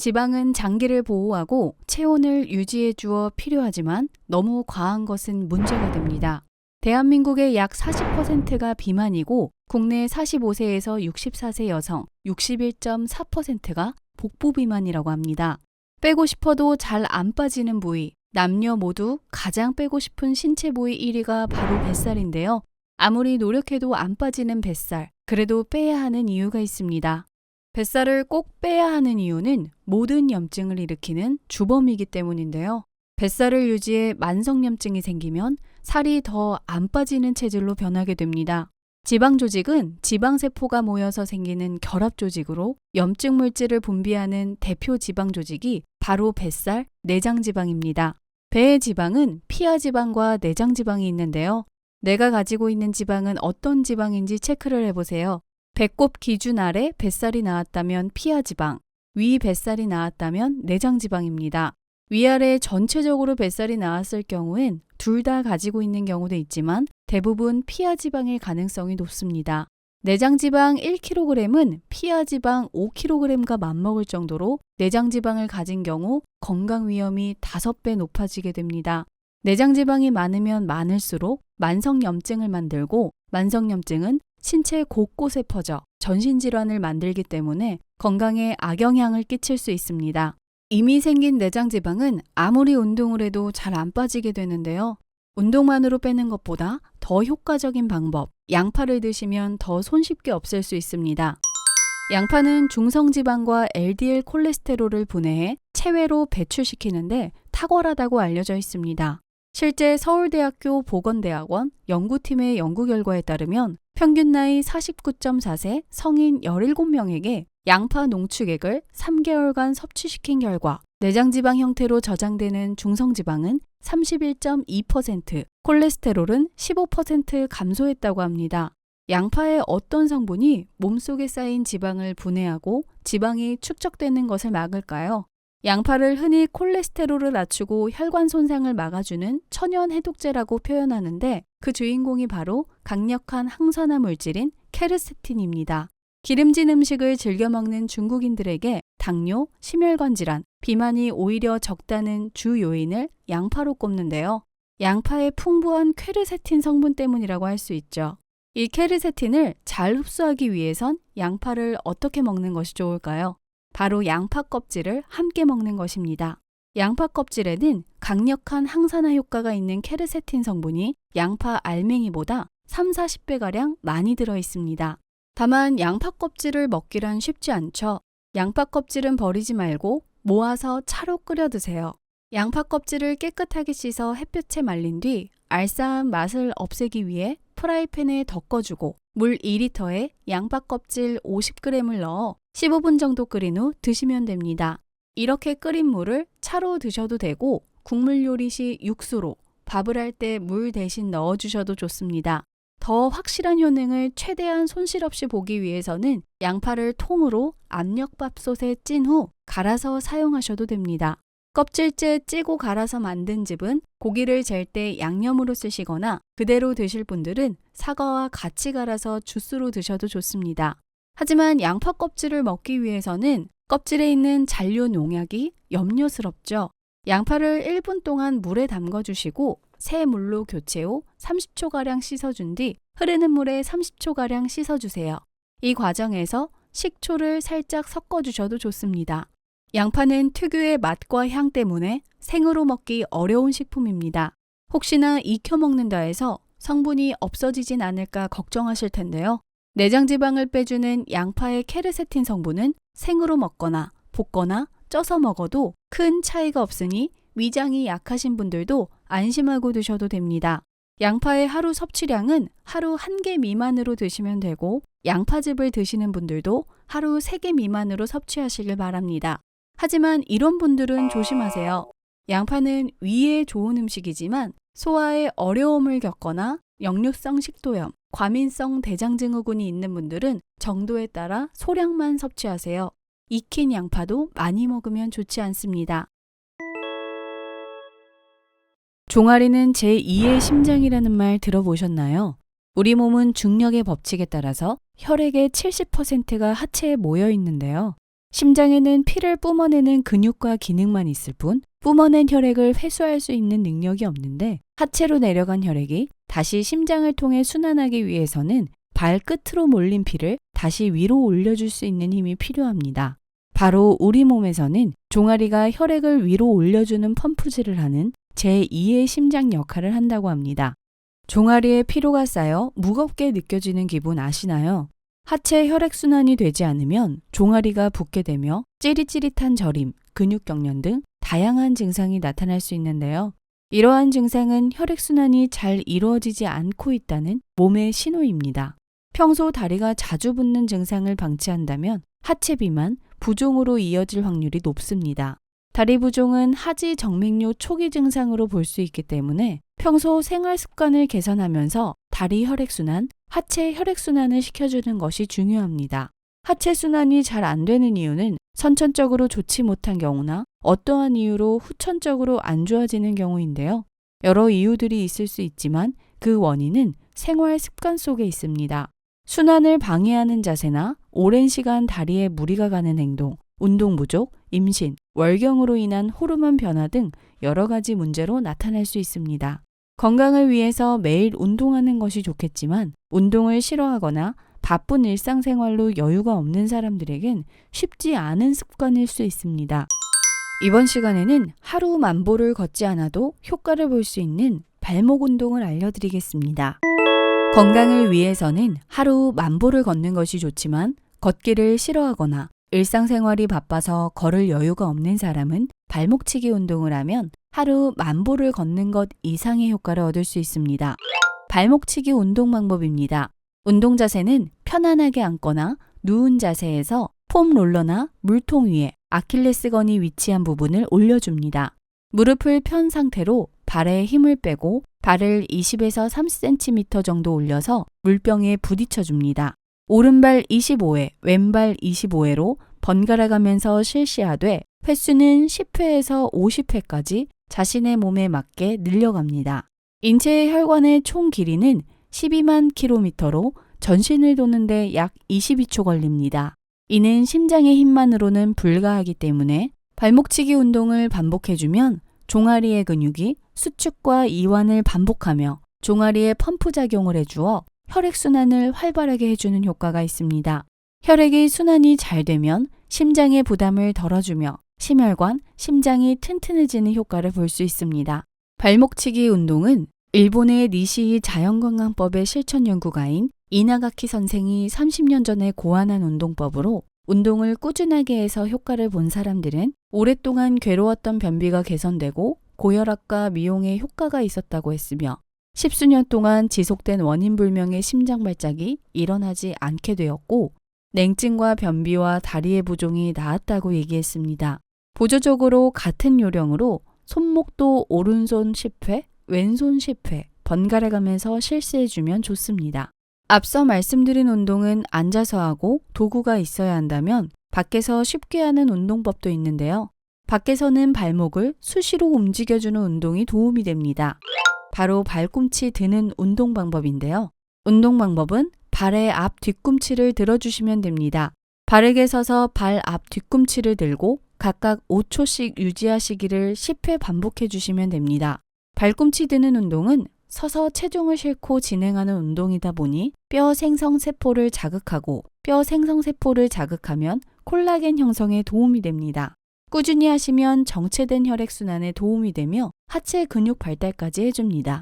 지방은 장기를 보호하고 체온을 유지해 주어 필요하지만 너무 과한 것은 문제가 됩니다. 대한민국의 약 40%가 비만이고 국내 45세에서 64세 여성 61.4%가 복부 비만이라고 합니다. 빼고 싶어도 잘 안 빠지는 부위, 남녀 모두 가장 빼고 싶은 신체 부위 1위가 바로 뱃살인데요. 아무리 노력해도 안 빠지는 뱃살, 그래도 빼야 하는 이유가 있습니다. 뱃살을 꼭 빼야 하는 이유는 모든 염증을 일으키는 주범이기 때문인데요. 뱃살을 유지해 만성염증이 생기면 살이 더 안 빠지는 체질로 변하게 됩니다. 지방 조직은 지방 세포가 모여서 생기는 결합 조직으로 염증 물질을 분비하는 대표 지방 조직이 바로 뱃살, 내장 지방입니다. 배의 지방은 피하 지방과 내장 지방이 있는데요. 내가 가지고 있는 지방은 어떤 지방인지 체크를 해보세요. 배꼽 기준 아래 뱃살이 나왔다면 피하 지방, 위 뱃살이 나왔다면 내장 지방입니다. 위아래 전체적으로 뱃살이 나왔을 경우엔 둘 다 가지고 있는 경우도 있지만 대부분 피하 지방일 가능성이 높습니다. 내장 지방 1kg은 피하 지방 5kg과 맞먹을 정도로 내장 지방을 가진 경우 건강 위험이 5배 높아지게 됩니다. 내장 지방이 많으면 많을수록 만성 염증을 만들고 만성 염증은 신체 곳곳에 퍼져 전신질환을 만들기 때문에 건강에 악영향을 끼칠 수 있습니다. 이미 생긴 내장 지방은 아무리 운동을 해도 잘 안 빠지게 되는데요. 운동만으로 빼는 것보다 더 효과적인 방법, 양파를 드시면 더 손쉽게 없앨 수 있습니다. 양파는 중성지방과 LDL 콜레스테롤을 분해해 체외로 배출시키는데 탁월하다고 알려져 있습니다. 실제 서울대학교 보건대학원 연구팀의 연구 결과에 따르면 평균 나이 49.4세 성인 17명에게 양파 농축액을 3개월간 섭취시킨 결과 내장지방 형태로 저장되는 중성지방은 31.2%, 콜레스테롤은 15% 감소했다고 합니다. 양파의 어떤 성분이 몸속에 쌓인 지방을 분해하고 지방이 축적되는 것을 막을까요? 양파를 흔히 콜레스테롤을 낮추고 혈관 손상을 막아주는 천연 해독제라고 표현하는데 그 주인공이 바로 강력한 항산화 물질인 케르세틴입니다. 기름진 음식을 즐겨 먹는 중국인들에게 당뇨, 심혈관 질환, 비만이 오히려 적다는 주 요인을 양파로 꼽는데요. 양파의 풍부한 퀘르세틴 성분 때문이라고 할 수 있죠. 이 케르세틴을 잘 흡수하기 위해선 양파를 어떻게 먹는 것이 좋을까요? 바로 양파 껍질을 함께 먹는 것입니다. 양파 껍질에는 강력한 항산화 효과가 있는 케르세틴 성분이 양파 알맹이보다 3, 40배가량 많이 들어 있습니다. 다만 양파 껍질을 먹기란 쉽지 않죠. 양파 껍질은 버리지 말고 모아서 차로 끓여 드세요. 양파 껍질을 깨끗하게 씻어 햇볕에 말린 뒤 알싸한 맛을 없애기 위해 프라이팬에 덮어주고 물 2리터에 양파 껍질 50g을 넣어 15분 정도 끓인 후 드시면 됩니다. 이렇게 끓인 물을 차로 드셔도 되고 국물 요리 시 육수로 밥을 할 때 물 대신 넣어 주셔도 좋습니다. 더 확실한 효능을 최대한 손실 없이 보기 위해서는 양파를 통으로 압력밥솥에 찐 후 갈아서 사용하셔도 됩니다. 껍질째 찌고 갈아서 만든 즙은 고기를 젤 때 양념으로 쓰시거나 그대로 드실 분들은 사과와 같이 갈아서 주스로 드셔도 좋습니다. 하지만 양파 껍질을 먹기 위해서는 껍질에 있는 잔류 농약이 염려스럽죠. 양파를 1분 동안 물에 담궈 주시고 새 물로 교체 후 30초가량 씻어준 뒤 흐르는 물에 30초가량 씻어주세요. 이 과정에서 식초를 살짝 섞어주셔도 좋습니다. 양파는 특유의 맛과 향 때문에 생으로 먹기 어려운 식품입니다. 혹시나 익혀 먹는다 해서 성분이 없어지진 않을까 걱정하실 텐데요. 내장 지방을 빼주는 양파의 케르세틴 성분은 생으로 먹거나 볶거나 쪄서 먹어도 큰 차이가 없으니 위장이 약하신 분들도 안심하고 드셔도 됩니다. 양파의 하루 섭취량은 하루 한 개 미만으로 드시면 되고 양파즙을 드시는 분들도 하루 3개 미만으로 섭취하시길 바랍니다. 하지만 이런 분들은 조심하세요. 양파는 위에 좋은 음식이지만 소화에 어려움을 겪거나 역류성 식도염, 과민성 대장증후군이 있는 분들은 정도에 따라 소량만 섭취하세요. 익힌 양파도 많이 먹으면 좋지 않습니다. 종아리는 제2의 심장이라는 말 들어보셨나요? 우리 몸은 중력의 법칙에 따라서 혈액의 70%가 하체에 모여 있는데요. 심장에는 피를 뿜어내는 근육과 기능만 있을 뿐 뿜어낸 혈액을 회수할 수 있는 능력이 없는데 하체로 내려간 혈액이 다시 심장을 통해 순환하기 위해서는 발끝으로 몰린 피를 다시 위로 올려줄 수 있는 힘이 필요합니다. 바로 우리 몸에서는 종아리가 혈액을 위로 올려주는 펌프질을 하는 제2의 심장 역할을 한다고 합니다. 종아리에 피로가 쌓여 무겁게 느껴지는 기분 아시나요? 하체 혈액순환이 되지 않으면 종아리가 붓게 되며 찌릿찌릿한 저림, 근육 경련 등 다양한 증상이 나타날 수 있는데요. 이러한 증상은 혈액순환이 잘 이루어지지 않고 있다는 몸의 신호입니다. 평소 다리가 자주 붓는 증상을 방치한다면 하체 비만, 부종으로 이어질 확률이 높습니다. 다리 부종은 하지 정맥류 초기 증상으로 볼 수 있기 때문에 평소 생활 습관을 개선하면서 다리 혈액순환, 하체 혈액순환을 시켜주는 것이 중요합니다. 하체 순환이 잘 안 되는 이유는 선천적으로 좋지 못한 경우나 어떠한 이유로 후천적으로 안 좋아지는 경우인데요. 여러 이유들이 있을 수 있지만 그 원인은 생활 습관 속에 있습니다. 순환을 방해하는 자세나 오랜 시간 다리에 무리가 가는 행동, 운동 부족, 임신, 월경으로 인한 호르몬 변화 등 여러 가지 문제로 나타날 수 있습니다. 건강을 위해서 매일 운동하는 것이 좋겠지만 운동을 싫어하거나 바쁜 일상생활로 여유가 없는 사람들에겐 쉽지 않은 습관일 수 있습니다. 이번 시간에는 하루 만보를 걷지 않아도 효과를 볼 수 있는 발목 운동을 알려드리겠습니다. 건강을 위해서는 하루 만보를 걷는 것이 좋지만 걷기를 싫어하거나 일상생활이 바빠서 걸을 여유가 없는 사람은 발목치기 운동을 하면 하루 만보를 걷는 것 이상의 효과를 얻을 수 있습니다. 발목치기 운동 방법입니다. 운동 자세는 편안하게 앉거나 누운 자세에서 폼 롤러나 물통 위에 아킬레스건이 위치한 부분을 올려줍니다. 무릎을 편 상태로 발에 힘을 빼고 발을 20에서 30cm 정도 올려서 물병에 부딪혀 줍니다. 오른발 25회, 왼발 25회로 번갈아 가면서 실시하되 횟수는 10회에서 50회까지 자신의 몸에 맞게 늘려갑니다. 인체의 혈관의 총 길이는 12만 킬로미터로 전신을 도는데 약 22초 걸립니다. 이는 심장의 힘만으로는 불가하기 때문에 발목치기 운동을 반복해주면 종아리의 근육이 수축과 이완을 반복하며 종아리에 펌프 작용을 해주어 혈액순환을 활발하게 해주는 효과가 있습니다. 혈액의 순환이 잘 되면 심장의 부담을 덜어주며 심혈관, 심장이 튼튼해지는 효과를 볼 수 있습니다. 발목치기 운동은 일본의 니시이 자연건강법의 실천 연구가인 이나가키 선생이 30년 전에 고안한 운동법으로 운동을 꾸준하게 해서 효과를 본 사람들은 오랫동안 괴로웠던 변비가 개선되고 고혈압과 미용에 효과가 있었다고 했으며 십수년 동안 지속된 원인 불명의 심장 발작이 일어나지 않게 되었고 냉증과 변비와 다리의 부종이 나았다고 얘기했습니다. 보조적으로 같은 요령으로 손목도 오른손 10회, 왼손 10회 번갈아 가면서 실시해주면 좋습니다. 앞서 말씀드린 운동은 앉아서 하고 도구가 있어야 한다면 밖에서 쉽게 하는 운동법도 있는데요. 밖에서는 발목을 수시로 움직여주는 운동이 도움이 됩니다. 바로 발꿈치 드는 운동 방법인데요. 운동 방법은 발의 앞 뒤꿈치를 들어주시면 됩니다. 바르게 서서 발 앞 뒤꿈치를 들고 각각 5초씩 유지하시기를 10회 반복해 주시면 됩니다. 발꿈치 드는 운동은 서서 체중을 싣고 진행하는 운동이다 보니 뼈 생성세포를 자극하고 뼈 생성세포를 자극하면 콜라겐 형성에 도움이 됩니다. 꾸준히 하시면 정체된 혈액순환에 도움이 되며 하체 근육 발달까지 해줍니다.